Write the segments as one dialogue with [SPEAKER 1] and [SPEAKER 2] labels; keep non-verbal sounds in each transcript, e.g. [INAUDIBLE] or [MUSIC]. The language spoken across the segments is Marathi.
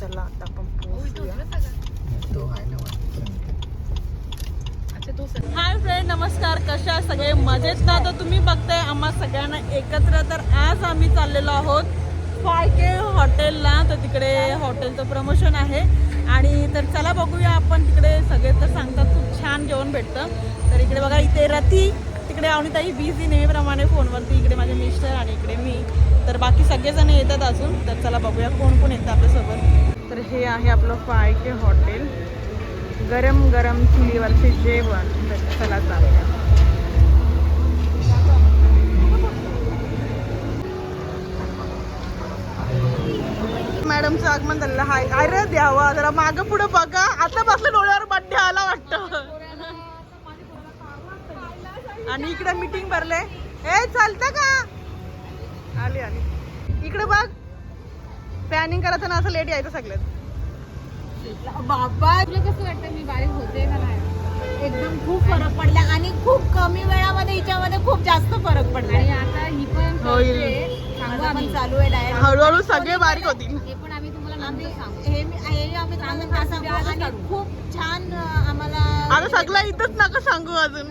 [SPEAKER 1] चला आता आपण पोहोचूया.
[SPEAKER 2] तो आहे ना
[SPEAKER 1] हाय फ्रेंड नमस्कार. कशा सगळे? मजेत ना? तर तुम्ही बघताय आम्हा सगळ्यांना एकत्र. तर आज आम्ही चाललेलो आहोत फाय के हॉटेलला. तर तिकडे हॉटेलचं प्रमोशन आहे. आणि तर चला बघूया आपण तिकडे सगळे. तर सांगतात खूप छान जेवण भेटतं. तर इकडे बघा इथे रथी तिकडे अवनीताई बिझी नेहमीप्रमाणे फोनवरती. इकडे माझे मिस्टर आणि इकडे मी. तर बाकी सगळेजण येतात अजून तर चला बघूया कोण कोण येतं आपल्यासोबत. तर हे आहे आपलं फायके हॉटेल. गरम गरम चुलीवरचे जेवण. तर चला चालूया. मॅडमचं आगमन झालेलं हाय. अरे द्यावा जरा मागं पुढं बघा. आता बसलं डोळ्यावर बड्डे आला वाटतं. आणि इकडे मीटिंग भरले ए चालतं का? आली आली. इकडे बघ. प्लॅनिंग करायचं ना असं लेट यायचं सगळ्यात
[SPEAKER 3] बाबा तुला कसं वाटतं मी बारीक होते का नाही? एकदम खूप फरक पडला आणि खूप कमी वेळामध्ये हिच्यामध्ये खूप जास्त फरक पडला. आणि आता ही पण आम्ही. चालू आहे
[SPEAKER 1] हळूहळू सगळे बारीक होतील.
[SPEAKER 3] हे पण आम्ही तुम्हाला हे हे खूप छान आम्हाला
[SPEAKER 1] आता सगळं इथंच नका सांगू अजून.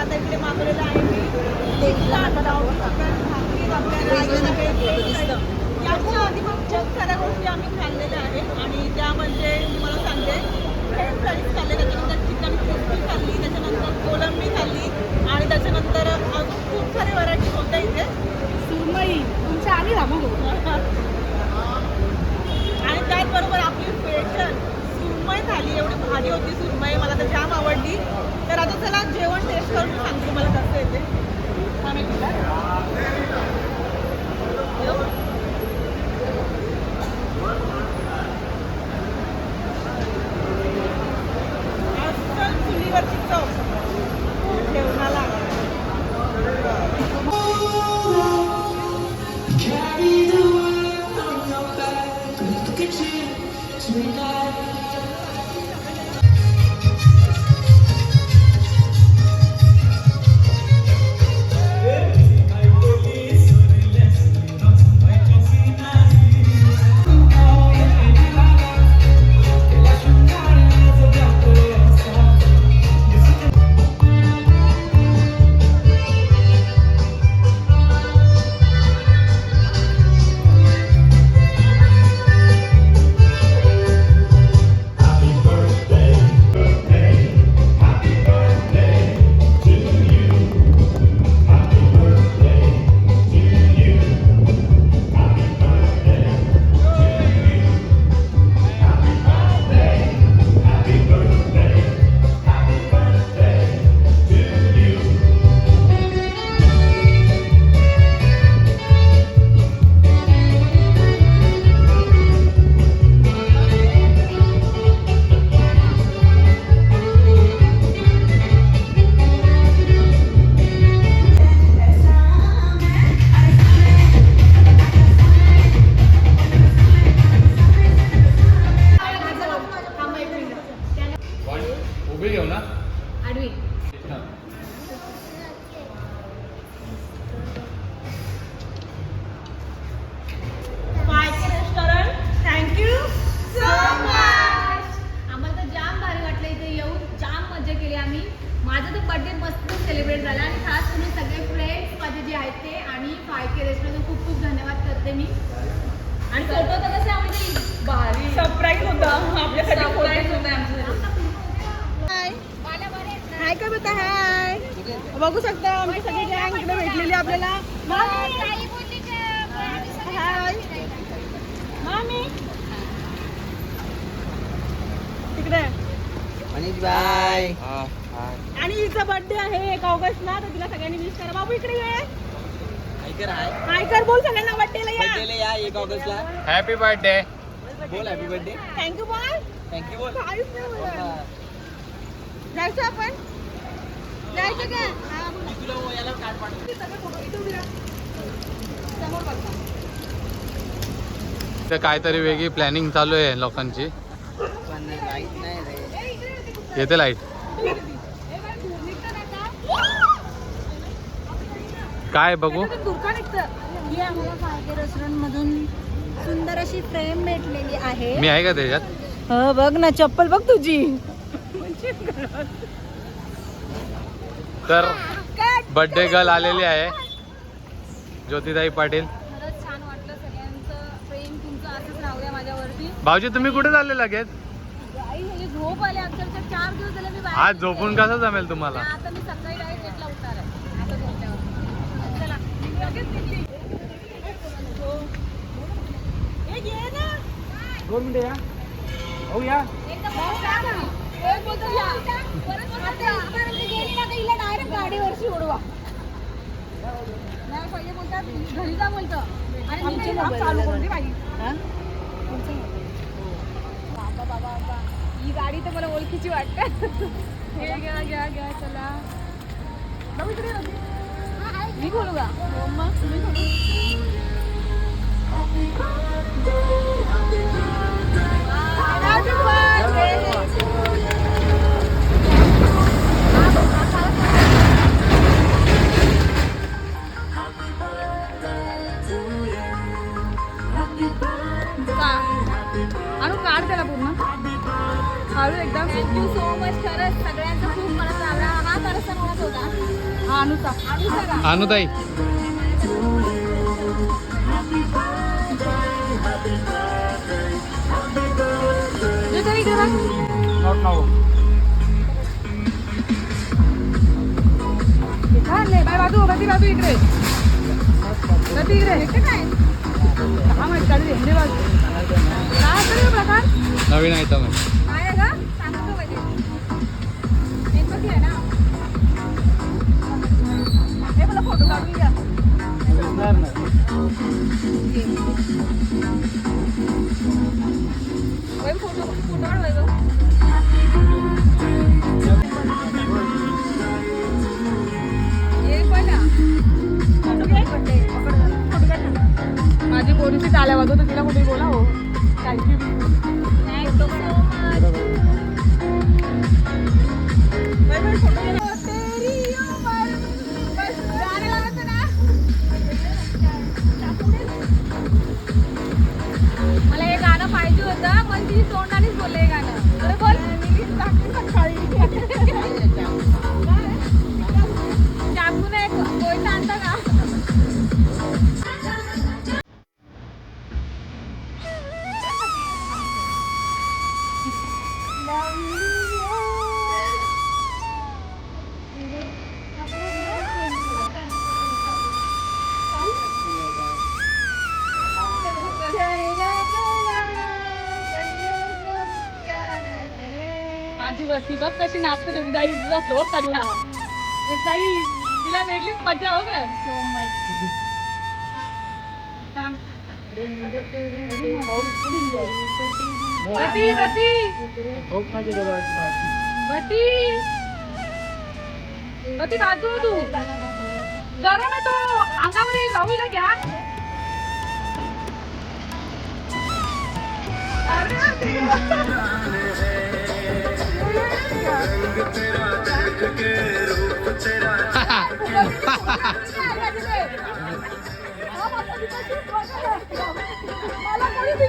[SPEAKER 1] आता इकडे मागवलेलं आहे मी. राजन आहे याच्या आधी पण खूप साऱ्या गोष्टी आम्ही खाल्लेल्या आहेत. आणि त्यामध्ये तुम्हाला सांगते. फ्रेंच फ्राईज खाल्ले त्याच्यानंतर चिकन क्रिस्पी खाल्ली त्याच्यानंतर कोलंबी खाल्ली आणि त्याच्यानंतर अजून खूप सारे व्हरायटी होत्या इथे?
[SPEAKER 3] सुरमई. तुमच्या आली ना मग. [LAUGHS]
[SPEAKER 1] आणि त्याचबरोबर आपली स्पेशल सुरमई थाली होती सुरमई मला तर जाम आवडली. तर आता चला जेवण टेस्ट करून सांगतो मला कसं येते थांब चुलीवरची चव.
[SPEAKER 3] खूप खूप धन्यवाद करते मी. आणि फोटो तर कसे आम्ही भारी.
[SPEAKER 1] सरप्राईज होता. आपल्यासाठी
[SPEAKER 3] Surprise होतं आमच्यासाठी.
[SPEAKER 1] हाय बता हाय बघू शकता आमची सगळी गँग इकडे भेटलेली आपल्याला. हाय मामी तिकडे. आणि हिचा बर्थडे आहे एक ऑगस्टला तर तिला सगळ्यांनी विश करा. बाबू इकडे ये. हाय कर बोल सगळ्यांना बर्थडेला या.
[SPEAKER 2] या एक ऑगस्टला
[SPEAKER 4] हॅपी बर्थडे
[SPEAKER 2] बोल हॅपी बर्थडे
[SPEAKER 1] थँक्यू बोल.
[SPEAKER 2] थँक्यू बोल.
[SPEAKER 1] काहीच नाही बोलत. जायचं आपण? जायचं का? हा, बोला.
[SPEAKER 4] काहीतरी वेगळी प्लॅनिंग चालू आहे लोकांची.
[SPEAKER 2] पण लाइट नाही रे.
[SPEAKER 4] येते लाइट काय बघू?
[SPEAKER 3] रेस्टॉरंट मधून सुंदर अशी फ्रेम भेटलेली आहे.
[SPEAKER 4] मी आहे का त्याच्यात?
[SPEAKER 1] हो बघ ना चप्पल बघ तुझी.
[SPEAKER 4] तर बर्थडे गर्ल आलेली आहे. ज्योतिताई पाटील.
[SPEAKER 3] खरंच छान वाटलं सगळ्यांचं. प्रेम तुमचं असंच राहू द्या माझ्यावरती.
[SPEAKER 4] भाऊजी तुम्ही कुठे चालले लगेच?
[SPEAKER 3] आई हे झोप आले. अक्षरशः चार दिवस झाले मी बाहेर
[SPEAKER 4] आज झोपून कसं जमेल तुम्हाला?
[SPEAKER 3] आता मी सकाळी डायरेक्ट जेटला उठणार आहे आता झोपल्यावर चला लगेच निघते.
[SPEAKER 2] दोन मिनिटं या. हो या.
[SPEAKER 3] डायरेक्ट गाडीवरची उडवा नाही पहिले बोलतात घरी जा बोलतं आणि नीचे चालू बाई बाबा बाबा बाबा ही गाडी तर मला ओळखीची वाटते. हे घ्या घ्या घ्या चला. बाबा इकडे ये ना. मी बोलू
[SPEAKER 4] अनुताई
[SPEAKER 2] नाऊ
[SPEAKER 3] बाजू बाजू बाजू इकडे इकडे हे काय हा माहिती हे बाजू काय प्रकार
[SPEAKER 4] नवीन आयता आहे.
[SPEAKER 3] Photo Vaibhav photo photo. माझी पोरीची टाळ्या वाजवतो तिला कुठे बोला हो thank you thank you so much photo colega. माझी वस्ती बघ कशी नाचते तुम्ही जाई तुझा फ्लोर टाकला जाई तिला वेगळीच मजा हो का रती रती रती रती बाजू तू गरम आहे तो अंगामध्ये लावूला घ्या अरे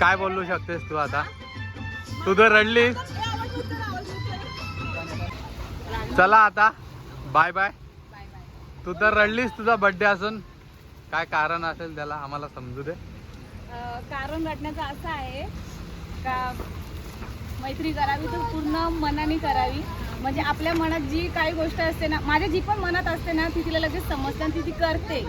[SPEAKER 4] काय बोलू शकतेस तू आता? तू तर रडलीस चला आता. बाय बाय तू तर रडलीस तुझा बर्थडे असून. काय कारण असेल त्याला? आम्हाला समजू दे.
[SPEAKER 3] कारण रडण्याचं असं आहे का मैत्री करावी तर पूर्ण मनाने करावी. म्हणजे आपल्या मनात जी काही गोष्ट असते ना माझ्या जी पण मनात असते ना ती तिला लगेच समजते आणि ती ती करते.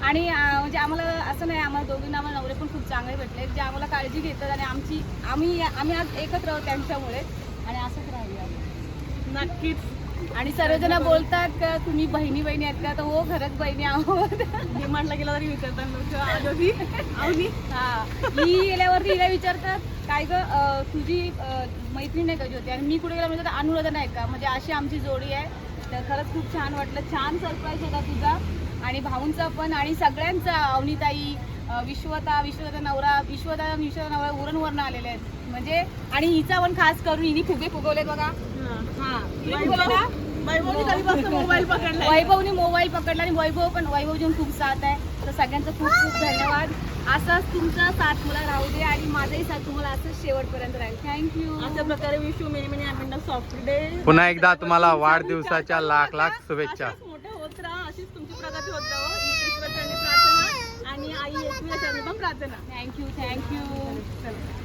[SPEAKER 3] आणि म्हणजे आम्हाला असं नाही आम्हाला दोघींना आम्हाला नवरे पण खूप चांगले भेटले जे आम्हाला काळजी घेतात आणि आमची आम्ही आम्ही आज एकत्र आहोत त्यांच्यामुळे. आणि असंच राहूया.
[SPEAKER 1] नक्कीच.
[SPEAKER 3] आणि सर्वजण बोलतात का तुम्ही बहिणी बहिणी आहेत का? तर हो खरंच बहिणी आहोत.
[SPEAKER 1] डिमांडला गेला तरी विचारतात आजोबी आवनी
[SPEAKER 3] हा. मी गेल्यावरती हिला विचारतात काय ग अं, तुझी अं, मैत्रीण आहे का ज्योती? आणि मी कुठे गेला म्हणजे अनुराधा नाही का? म्हणजे अशी आमची जोडी आहे. तर खरंच खूप छान वाटलं. छान सरप्राईज होता तुझा. आणि भाऊंचा पण. आणि सगळ्यांचा अवनीताई अं, विश्वता विश्वता नवरा विश्वता विश्वता नवरा उरणवरनं आलेले आहेत. म्हणजे आणि हिचा पण खास करून हिने फुगे फुगवले बघा. हा. हिने फुगवले ना?
[SPEAKER 1] मोबाईल पकडलाय?
[SPEAKER 3] वैभवने मोबाईल पकडला आणि वैभव पण वैभव पण खूप साथ आहे. तर सगळ्यांचं खूप खूप धन्यवाद. असाच तुमचा साथ मला राहू दे आणि माझाही साथ तुम्हाला असंच शेवटपर्यंत राहील. थँक्यू
[SPEAKER 1] अशा प्रकारे wish you many many happy soft day
[SPEAKER 4] पुन्हा एकदा तुम्हाला वाढदिवसाच्या लाख लाख शुभेच्छा.
[SPEAKER 1] अशाच मोठे होत राहा अशीच तुमची प्रगती होत जावं ईश्वरचरणी प्रार्थना आणि आई पण प्रार्थना.
[SPEAKER 3] Thank you thank you